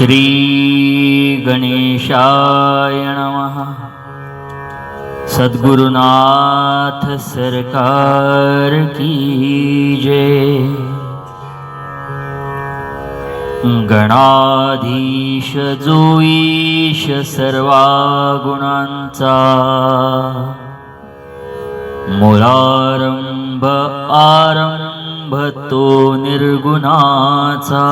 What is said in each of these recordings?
श्री गणेशाय नमः। सद्गुरुनाथ सरकार की जय। गणाधीश जोईश सर्वा गुणांचा मुळारंभ आरंभ तो निर्गुणाचा।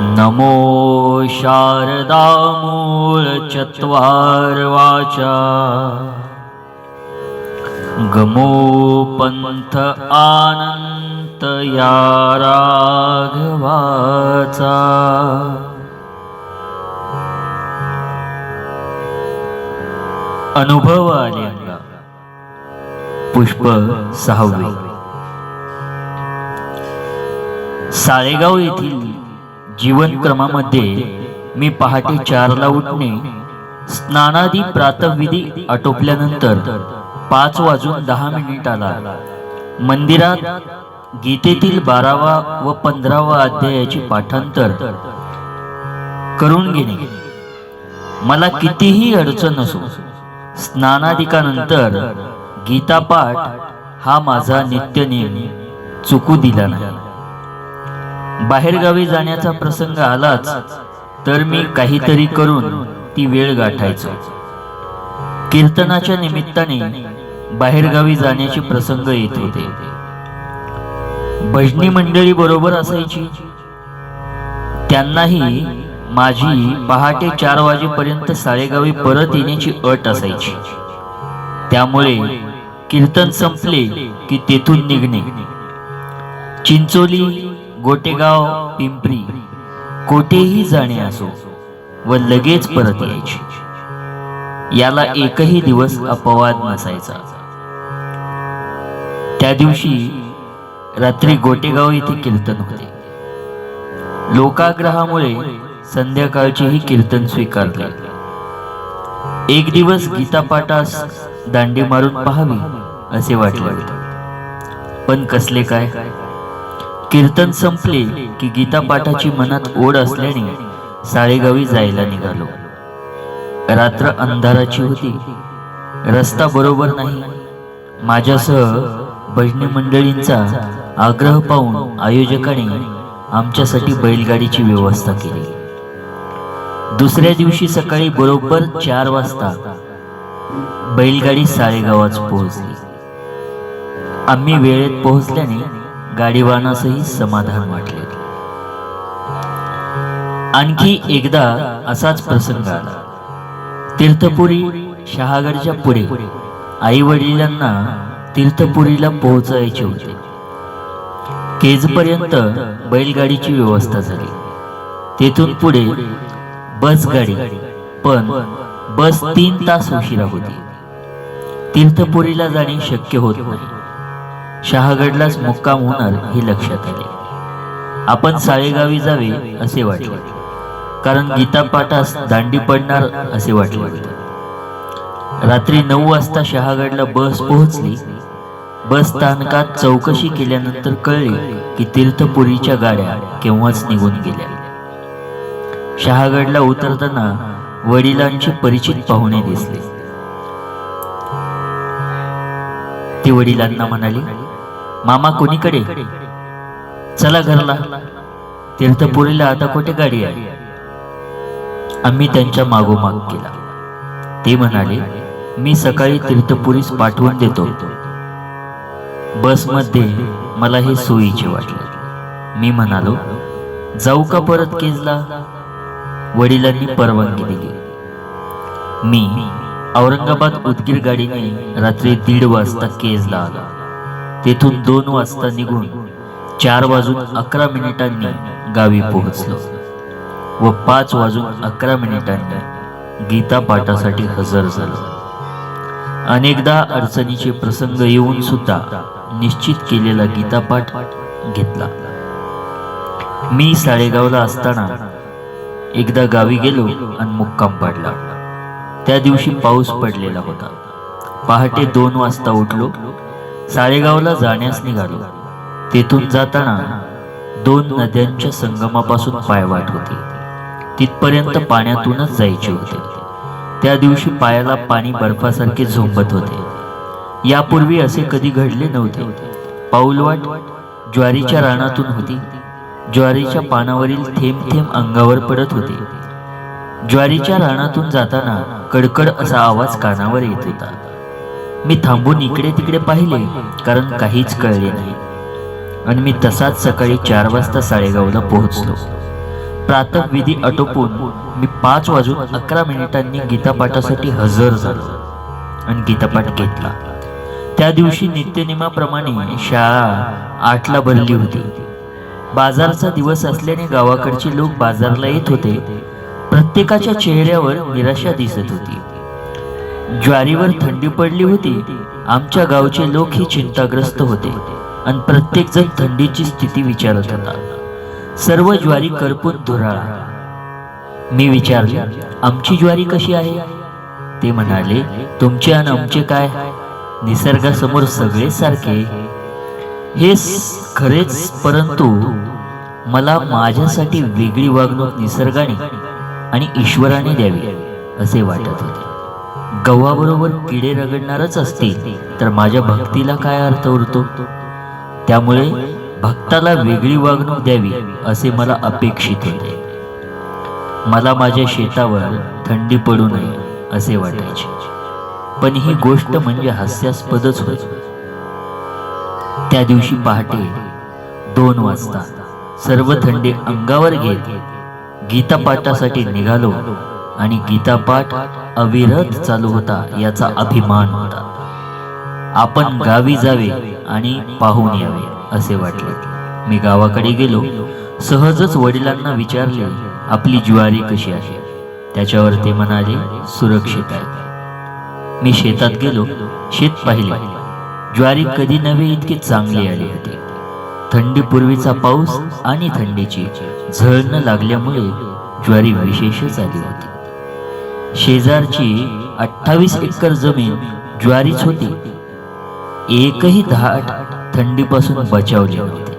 नमो शारदा चत्वारवाचा। चत्वार वाचा गमो पंथ आनंत या राघवाचा अनुभव आले पुष्प सहावे। साळेगाव येथील जीवनक्रमामध्ये मी पहाटे चारला उठणे स्नानादी प्रातविधी आटोपल्यानंतर पाच वाजून दहा मिनिटाला मंदिरात गीतेतील बारावा व पंधरावा अध्यायाचे पाठांतर करून घेणे. मला कितीही अडचण असो स्नानादिकानंतर गीतापाठ हा माझा नित्यनेम चुकू दिला नाही. बाहेरगावी जाण्याचा प्रसंग आलाच तर मी काहीतरी करून ती वेळ गाठायचो. कीर्तनाच्या निमित्ताने बाहेरगावी जाण्याचे प्रसंग येत होते. भजनी मंडळी बरोबर असायची. त्यांनाही माझी पहाटे चार वाजेपर्यंत साळेगावी परत येण्याची अट असायची. त्यामुळे कीर्तन संपले की तेथून निघणे. चिंचोली गोटेगाव पिंपरी कोठेही जाणे असो व लगेच परत यायचे. याला एकही दिवस अपवाद नसायचा. त्या दिवशी रात्री गोटेगाव येथे कीर्तन होते. लोकाग्रहामुळे संध्याकाळचेही कीर्तन स्वीकारले. एक दिवस गीतापाठास दांडी मारून पाहावी असे वाटले पण कसले काय? कीर्तन संपले की गीतापाठाची मनात ओढ असल्याने साळेगावी जायला निघालो. रात्र अंधाराची होती. रस्ता बरोबर नाही. माझ्यासह भजनी मंडळींचा आग्रह पाहून आयोजकाने आमच्यासाठी बैलगाडीची व्यवस्था केली. दुसऱ्या दिवशी सकाळी बरोबर चार वाजता बैलगाडी साळेगावात पोहोचली. आम्ही वेळेत पोहोचल्याने गाडीवानासही समाधान वाटले. आणखी एकदा असाच प्रसंग आला. तीर्थपुरी शहागडच्या पुढे आई वडिलांना तीर्थपुरीला पोहोचायचे होते. केजपर्यंत बैलगाडीची व्यवस्था झाली. तेथून पुढे बस गाडी पण बस तीन तास उशिरा होती. तीर्थपुरीला जाणे शक्य होत नाही. शहागडलाच मुक्काम होणार हे लक्षात आले. आपण साळेगावी जावे असे वाटले. कारण गीतापाठास दांडी पडणार असे वाटले रात्री नऊ वाजता शहागडला बस पोहोचली. बस स्थानकात चौकशी केल्यानंतर कळले की तीर्थपुरीच्या गाड्या केव्हाच निघून गेल्या. शहागडला उतरताना वडिलांचे परिचित पाहुणे दिसले. ती वडिलांना म्हणाली मामा कोणीकडे? चला घरला. तीर्थपुरीला आता कुठे गाडी आहे? आम्ही त्यांच्या मागोमाग केला ते म्हणाले मी सकाळी तीर्थपुरीस पाठवून देतो. बसमध्ये मला हे सोयीचे वाटले. मी म्हणालो जाऊ का परत केजला? वडिलांनी परवानगी दिली. मी औरंगाबाद उदगीर गाडीने रात्री दीड वाजता केजला आला. तेथून दोन वाजता निघून चार वाजून अकरा मिनिटांनी गावी पोहोचलो व पाच वाजून अकरा मिनिटांनी गीता पाठासाठी हजर झालो. अनेकदा अडचणीचे प्रसंग येऊन सुद्धा निश्चित केलेला गीतापाठ घेतला. मी साळेगावला असताना एकदा गावी गेलो आणि मुक्काम पाडला. त्या दिवशी पाऊस पडलेला होता. पहाटे दोन वाजता उठलो साळेगावला जाण्यास निघालो. तेथून जाताना दोन नद्यांच्या संगमापासून पायवाट होती. तिथपर्यंत पाण्यातूनच जायचे होते. त्या दिवशी पायाला पाणी बर्फासारखे झोंबत होते. यापूर्वी असे कधी घडले नव्हते. पाऊलवाट ज्वारीच्या रानातून होती. ज्वारीच्या पानावरील थेंब थेंब अंगावर पडत होते. ज्वारीच्या रानातून जाताना कडकड असा आवाज कानावर येत होता. मी थांबून इकडे तिकडे पाहिले कारण काहीच कळले नाही. आणि मी तसाच सकाळी चार वाजता साळेगावला पोहोचलो. प्रातःविधी आटोपून मी पाच वाजून अकरा मिनिटांनी गीतापाठासाठी हजर झालो आणि गीतापाठ घेतला. त्या दिवशी नित्यनियमाप्रमाणे शाळा आठला भरली होती. बाजारचा दिवस असल्याने गावाकडचे लोक बाजारला येत होते. प्रत्येकाच्या चेहऱ्यावर निराशा दिसत होती. ज्वारीवर थंडी पडली होती आमच्या गावचे लोक ही चिंताग्रस्त होते आणि प्रत्येक जण थंडीची स्थिती विचारत होता. सर्व ज्वारी करपून धुराळा. मी विचारले आमची ज्वारी कशी आहे? ते म्हणाले तुमचे आणि आमचे काय? निसर्गासमोर सगळे सारखे. हे खरेच परंतु मला माझ्यासाठी वेगळी वागणूक निसर्गाने आणि ईश्वराने द्यावी असे वाटत होते. गव्हाबरोबर किडे रगडणारच असतील तर माझ्या भक्तीला काय अर्थ उरतो? त्यामुळे भक्ताला वेगळी वागणूक द्यावी असे मला अपेक्षित होते. मला माझ्या शेतावर थंडी पडू नये असे वाटायचे. पण ही गोष्ट म्हणजे हास्यास्पदच होती. त्या दिवशी पहाटे दोन वाजता सर्व थंडी अंगावर घेत गीतापाठासाठी निघालो. आणि गीतापाठ अविरत चालू होता याचा अभिमान होता. आपण गावी जावे आणि पाहून यावे असे वाटले. मी गावाकडे गेलो. सहजच वडिलांना विचारले आपली ज्वारी कशी आहे? त्याच्यावर ते म्हणाले सुरक्षित आहे. मी शेतात गेलो. शेत पाहिले. ज्वारी कधी नव्हे इतकी चांगली आली होती. थंडीपूर्वीचा पाऊस आणि थंडीची झळ न लागल्यामुळे ज्वारी विशेषच आली होती. शेजारची अठ्ठावीस एकर जमीन ज्वारीच होती. एकही धाट थंडीपासून बचावली होते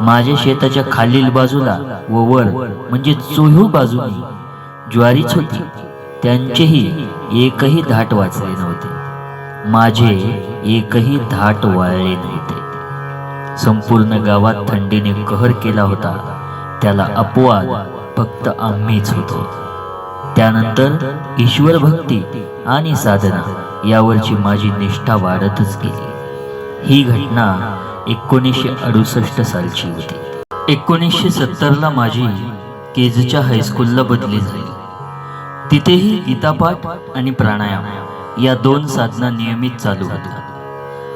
माझ्या शेताच्या खालील बाजूला व वर म्हणजे चोहू बाजूनी ज्वारीच होती. त्यांचेही एकही धाट वाचले नव्हते. माझे एकही धाट वाळले नव्हते. संपूर्ण गावात थंडीने कहर केला होता. त्याला अपवाद फक्त आम्हीच होतो. त्यानंतर ईश्वर भक्ती आणि साधना यावरची माझी निष्ठा वाढतच गेली. ही घटना एकोणीसशे अडुसष्ट सालची होती. एकोणीसशे सत्तरला माझी केजच्या हायस्कूलला बदली झाली. तिथेही गीतापाठ आणि प्राणायाम या दोन साधना नियमित चालू होत्या.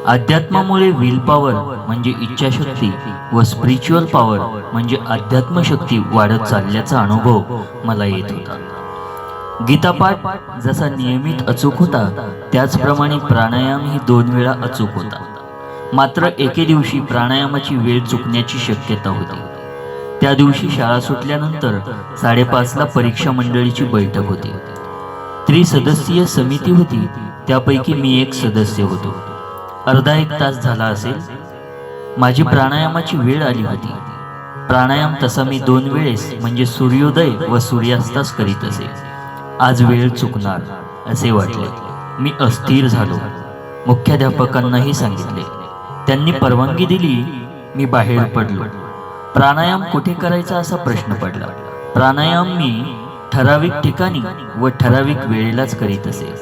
अध्यात्मामुळे विल पॉवर म्हणजे इच्छाशक्ती व स्पिरिच्युअल पॉवर म्हणजे अध्यात्मशक्ती वाढत चालल्याचा अनुभव मला येत होता. गीतापाठ जसा नियमित अचूक होता त्याचप्रमाणे प्राणायाम ही दोन वेळा अचूक होता. मात्र एके दिवशी प्राणायामाची वेळ चुकण्याची शक्यता होती. त्या दिवशी शाळा सुटल्यानंतर साडेपाचला परीक्षा मंडळीची बैठक होती. त्रिसदस्यीय समिती होती त्यापैकी मी एक सदस्य होतो. अर्धा एक तास झाला असेल. माझी प्राणायामाची वेळ आली होती. प्राणायाम तसा मी दोन वेळेस म्हणजे सूर्योदय व सूर्यास्तास करीत असे. आज वेळ चुकणार असे वाटले. मी अस्थिर झालो. मुख्याध्यापकांनाही सांगितले. त्यांनी परवानगी दिली मी बाहेर पडलो. प्राणायाम कुठे करायचा असा प्रश्न पडला. प्राणायाम मी ठराविक ठिकाणी व ठराविक वेळेलाच करीत असे.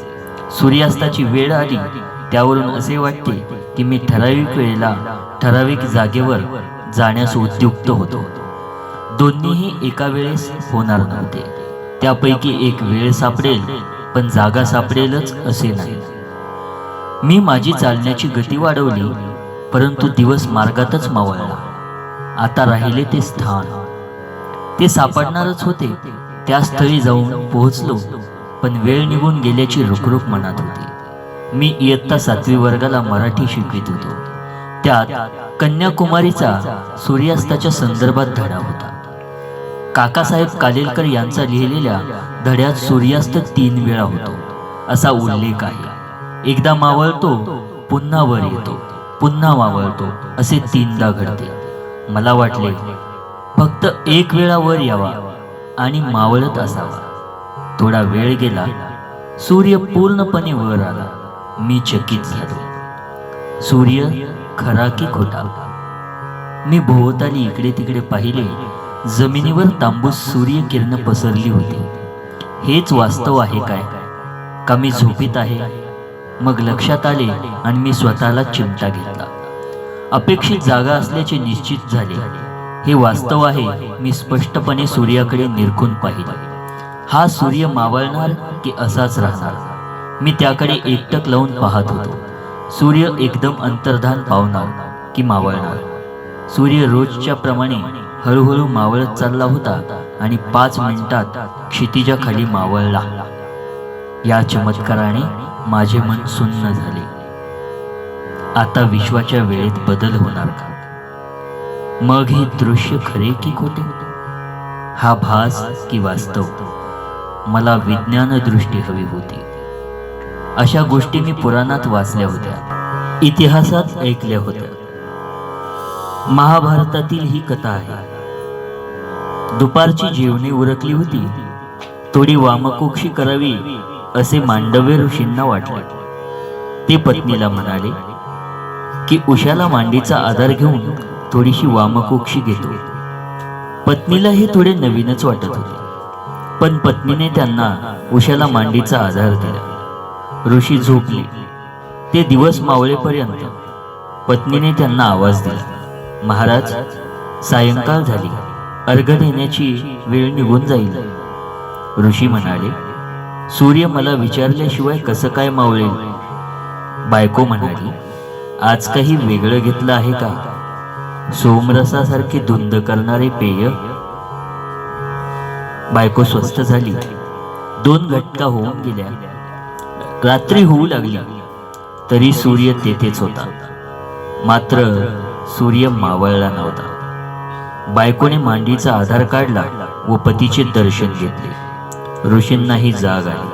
सूर्यास्ताची वेळ आली त्यावरून असे वाटते की मी ठराविक वेळेला ठराविक जागेवर जाण्यास उद्युक्त होतो. दोन्हीही एका वेळेस होणार नव्हते. त्यापैकी एक वेळ सापडेल पण जागा सापडेलच असे नाही. मी माझी चालण्याची गती वाढवली परंतु दिवस मार्गातच मावळला. आता राहिले ते स्थान. ते सापडणारच होते. त्या स्थळी जाऊन पोहोचलो पण वेळ निघून गेल्याची रुकरुक मनात होती. मी इयत्ता सातवी वर्गाला मराठी शिकवित होतो. त्यात कन्याकुमारीचा सूर्यास्ताच्या संदर्भात धडा होता. काकासाहेब कालेलकर यांचा लिहिलेल्या धड्यात सूर्यास्त तीन वेळा होतो. असा उल्लेख आहे. एकदा मावळतो पुन्हा वर येतो. पुन्हा मावळतो असे तीनदा घडते. मला वाटले फक्त एक वेळा वर यावा आणि मावळत असावा. थोडा वेळ गेला. सूर्य पूर्णपणे वर आला. मी चकित झालो. सूर्य खरा की खोटा? मी भोवताली इकडे तिकडे पाहिले. जमिनीवर तांबूस सूर्य किरण पसरली होती. हेच वास्तव आहे काय? का मी झोपीत आहे. मग लक्षात आले आणि मी स्वतःला चिमटा घेतला. अपेक्षित जागा असल्याचे निश्चित झाले. हे वास्तव आहे मी स्पष्टपणे सूर्याकडे निरखून पाहिले. हा सूर्य मावळणार की असाच राहणार? मी त्याकडे एकटक लावून पाहत होतो. सूर्य एकदम अंतर्धान पावणार की मावळणार? सूर्य रोजच्या प्रमाणे हळूहळू मावळत चालला होता आणि पाच मिनिटात क्षितिजा खाली मावळला. या चमत्काराने माझे मन सुन्न झाले. आता विश्वाच्या वेळेत बदल होणार का? मग हे दृश्य खरे की खोटे? हा भास की वास्तव? मला विज्ञान दृष्टी हवी होती. अशा गोष्टी मी पुराणात वाचल्या होत्या. इतिहासात ऐकल्या होत्या. महाभारतातील ही कथा आहे. दुपारची जेवणे उरकली होती. थोडी वामकोक्षी करावी असे मांडव्य ऋषींना वाटले. ते पत्नीला म्हणाले की उशाला मांडीचा आधार घेऊन थोडीशी वामकोक्षी घेतो. पत्नीला हे थोडे नवीनच वाटत होते. पण पत्नीने त्यांना उशाला मांडीचा आधार दिला. ऋषी झोपले. ते दिवस मावळेपर्यंत पत्नीने त्यांना आवाज दिला. महाराज सायंकाळ झाली. अर्घ देण्याची वेळ निघून जाईल. ऋषी म्हणाले सूर्य मला विचारल्याशिवाय कसं काय मावळेल? बायको म्हणाली आज काही वेगळं घेतलं आहे का? सोमरसासारखे धुंद करणारे पेय? बायको स्वस्थ झाली. दोन घटका होऊन गेल्या. रात्री होऊ लागली. तरी सूर्य तेथेच होता. मात्र सूर्य मावळला नव्हता. बायकोने मांडीचा आधार काढला व पतीचे दर्शन घेतले. ऋषींनाही जाग आली.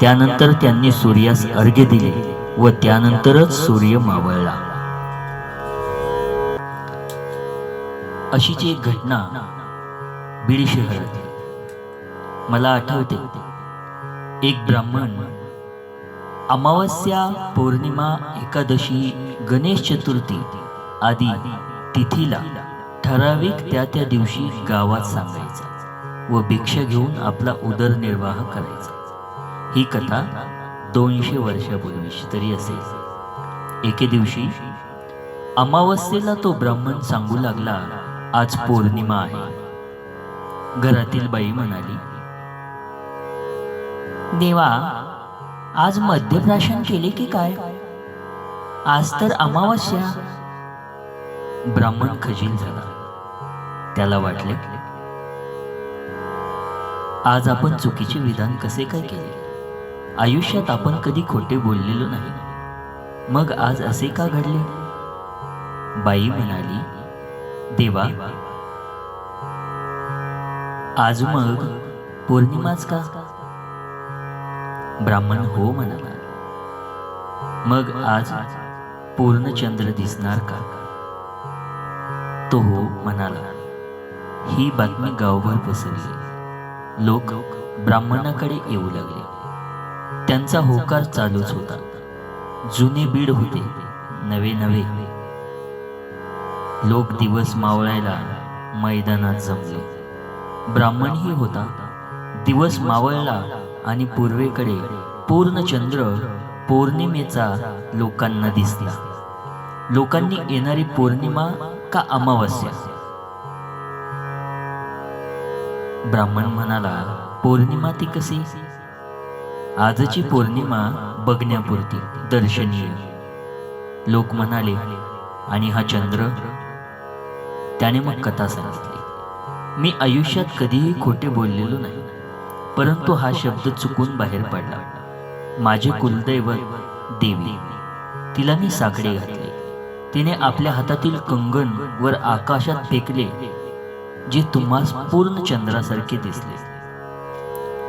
त्यानंतर त्यांनी सूर्यास अर्घ्य दिले व त्यानंतरच सूर्य मावळला. अशीच एक घटना बीड शहरात मला आठवते. एक ब्राह्मण अमावस्या पौर्णिमा एकादशी गणेश चतुर्थी आदी तिथीला ठराविक त्या त्या दिवशी गावात सांगायचा व भिक्षा घेऊन आपला उदरनिर्वाह करायचा. ही कथा दोनशे वर्षापूर्वीची तरी असेल. एके दिवशी अमावस्येला तो ब्राह्मण सांगू लागला आज पौर्णिमा आहे. घरातील बाई म्हणाली देवा आज मध्यप्राशन केले की काय? आज तर अमावस्या ब्राह्मण खजील झाला. त्याला वाटले आज आपण चुकीचे विधान कसे काय केले? आयुष्यात आपण कधी खोटे बोललेलो नाही. मग आज असे का घडले? बाई म्हणाली देवा आज मग पौर्णिमाच का? ब्राह्मण हो म्हणाला मग आज पूर्ण चंद्र दिसणार का? तो हो म्हणाला ही बातमी गावभर पसरली. लोक ब्राह्मणाकडे येऊ लागले. त्यांचा होकार चालूच होता. जुने बीड होते. नवे नवे. लोक दिवस मावळायला मैदानात जमले. ब्राह्मणही होता. दिवस मावळला आणि पूर्वेकडे पूर्ण चंद्र पौर्णिमेचा लोकांना दिसला. लोकांनी येणारी पौर्णिमा का अमावस्या? ब्राह्मण म्हणाला पौर्णिमा ती कशी? आजची पौर्णिमा बघण्यापुरती दर्शनीय. लोक म्हणाले आणि हा चंद्र? त्याने मग कथा सांगितली. मी आयुष्यात कधीही खोटे बोललेलो नाही परंतु हा शब्द चुकून बाहेर पडला. माझे कुलदैवत देवी तिला मी साकडे घातले. तिने आपल्या हातातील कंगन वर आकाशात फेकले जे तुम्हास पूर्ण चंद्रासारखे दिसले.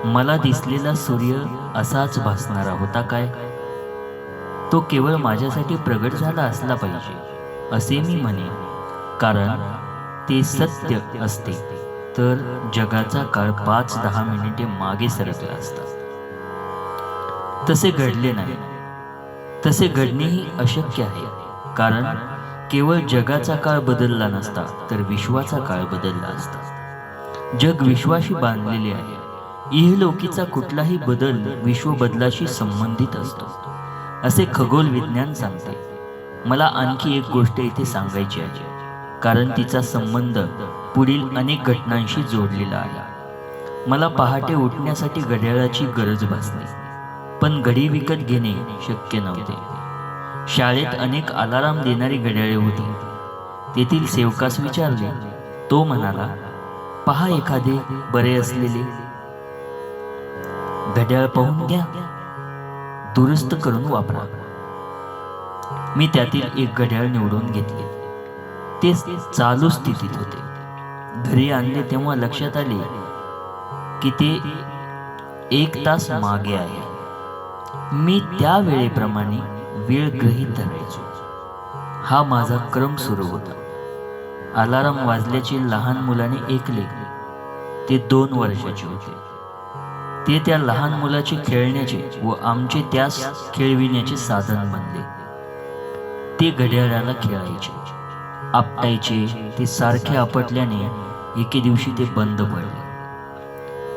मला दिसलेला सूर्य असाच भासणारा होता काय? तो केवळ माझ्यासाठी प्रगट झाला असला पाहिजे असे मी म्हणे कारण ते सत्य असते तर जगाचा काळ पाच दहा मिनिटे मागे सरकला असता. तसे घडले नाही. तसे घडणेही अशक्य आहे. कारण केवळ जगाचा काळ बदलला नसता तर विश्वाचा काळ बदलला असता. जग विश्वाशी बांधलेले आहे. इहलोकीचा कुठलाही बदल विश्व बदलाशी संबंधित असतो. असे खगोल विज्ञान सांगते. मला आणखी एक गोष्ट इथे सांगायची आहे. कारण तिचा संबंध पुढील अनेक घटनांशी जोडलेला आहे. मला पहाटे उठण्यासाठी घड्याळाची गरज भासली. पण घडी विकत घेणे शक्य नव्हते. शाळेत अनेक अलाराम देणारी घड्याळे होती. तेथील सेवकास विचारले तो म्हणाला पहा एखादे बरे असलेले. घड्याळ पाहून घ्या. दुरुस्त करून वापरा. मी त्यातील एक घड्याळ निवडून घेतले. ते चालू स्थितीत होते. घरी आणले तेव्हा लक्षात आले की ते एक तास मागे आहे. मी त्या वेळेप्रमाणे वेळ ग्रहीत धरायचो. हा माझा क्रम सुरू होता. अलाराम वाजल्याचे लहान मुलाने ऐकले. ते दोन वर्षाचे होते. ते त्या लहान मुलाचे खेळण्याचे व आमचे त्यास खेळविण्याचे साधन बनले. ते घड्याळाला खेळायचे. आपटायचे ते सारखे आपटल्याने एके दिवशी ते बंद पडले.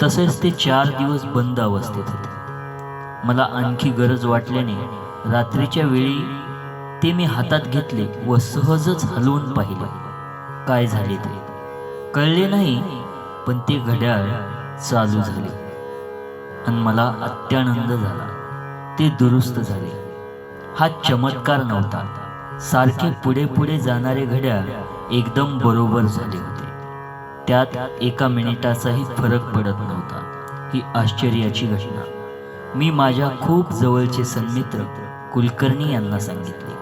तसेच ते चार दिवस बंद अवस्थेत होते. मला आणखी गरज वाटल्याने रात्रीच्या वेळी ते मी हातात घेतले व सहजच हलवून पाहिले. काय झाले ते? कळले नाही पण ते घड्याळ चालू झाले. आणि मला अत्यानंद झाला. ते दुरुस्त झाले. हा चमत्कार नव्हता. सारखे पुढे पुढे जाणारे घड्याळ एकदम बरोबर झाले होते. त्यात एका मिनिटाचाही फरक पडत नव्हता. ही आश्चर्याची घटना. मी माझ्या खूप जवळचे सन्मित्र कुलकर्णी यांना सांगितले.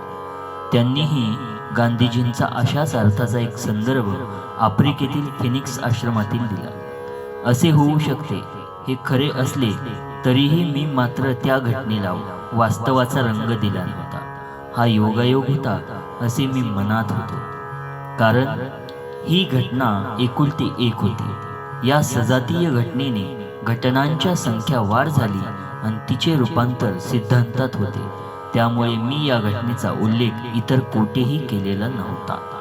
त्यांनीही गांधीजींचा अशाच अर्थाचा एक संदर्भ आफ्रिकेतील फिनिक्स आश्रमातील दिला. असे होऊ शकते हे खरे असले तरीही मी मात्र त्या घटनेला वास्तवाचा रंग दिला नव्हता. हा योगायोग होता असे मी मनात होतो. कारण ही घटना एकुलती एक होती. या सजातीय घटनेने घटनांच्या संख्या वाढ झाली आणि तिचे रूपांतर सिद्धांतात होते. त्यामुळे मी या घटनेचा उल्लेख इतर कोठेही केलेला नव्हता.